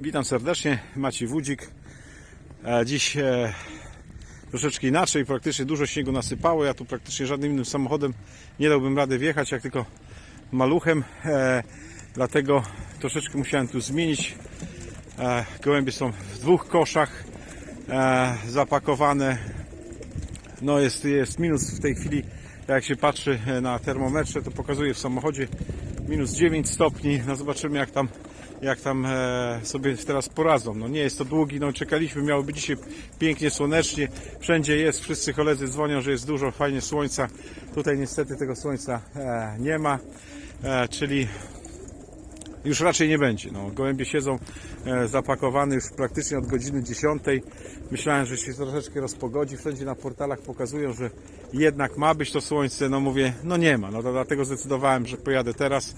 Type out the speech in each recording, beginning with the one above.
Witam serdecznie, Maciej Wódzik. E, Dziś e, troszeczkę inaczej, praktycznie dużo śniegu nasypało. Ja tu praktycznie żadnym innym samochodem nie dałbym rady wjechać, jak tylko maluchem. E, Dlatego troszeczkę musiałem tu zmienić. Gołębie są w dwóch koszach zapakowane. No jest, jest minus w tej chwili, jak się patrzy na termometrze, to pokazuje w samochodzie minus 9 stopni. No zobaczymy jak tam, jak tam e, sobie teraz poradzą. No nie jest to długi, no czekaliśmy, miało być dzisiaj pięknie słonecznie. Wszędzie jest, wszyscy koledzy dzwonią, że jest dużo fajnie słońca. Tutaj niestety tego słońca e, nie ma, e, czyli już raczej nie będzie. No, gołębie siedzą e, zapakowane już praktycznie od godziny 10. Myślałem, że się troszeczkę rozpogodzi. Wszędzie na portalach pokazują, że jednak ma być to słońce. No mówię, no nie ma. No to dlatego zdecydowałem, że pojadę teraz.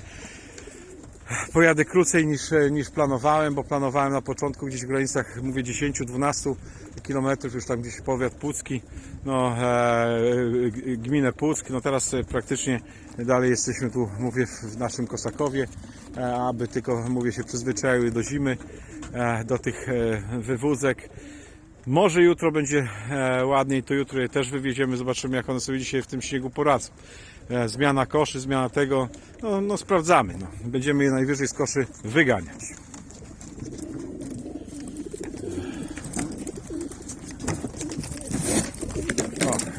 Pojadę krócej niż, e, niż planowałem, bo planowałem na początku gdzieś w granicach, mówię 10-12 kilometrów, już tam gdzieś powiat Pucki, no, e, gminę Puck, no teraz e, praktycznie dalej jesteśmy tu, mówię, w naszym Kosakowie, e, aby tylko, mówię, się przyzwyczaiły do zimy, e, do tych wywózek. Może jutro będzie ładniej, to jutro je też wywieziemy, zobaczymy jak one sobie dzisiaj w tym śniegu poradzą. Zmiana koszy, zmiana tego, no, no sprawdzamy. No. Będziemy je najwyżej z koszy wyganiać.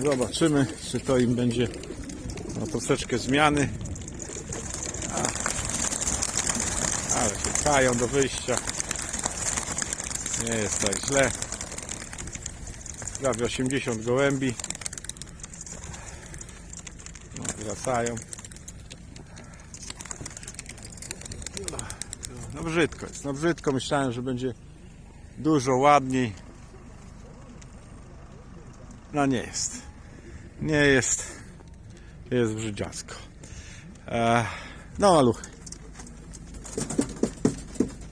Zobaczymy, czy to im będzie no, troszeczkę zmiany. A, ale się kają do wyjścia. Nie jest tak źle. Prawie 80 gołębi. No, wracają. No brzydko jest, no brzydko. Myślałem, że będzie dużo ładniej. No nie jest. Nie jest. Jest brzydziasko. E, no maluchy.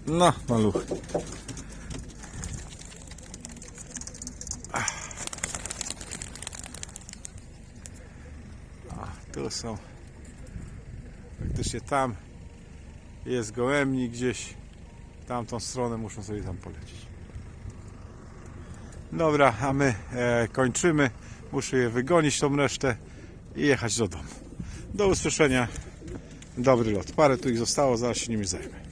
No maluchy. Tu są. Praktycznie tam jest gołębnik gdzieś. Tamtą stronę muszą sobie tam polecieć. Dobra, a my e, kończymy. Muszę je wygonić tą resztę i jechać do domu. Do usłyszenia. Dobry lot. Parę tu ich zostało, zaraz się nimi zajmę.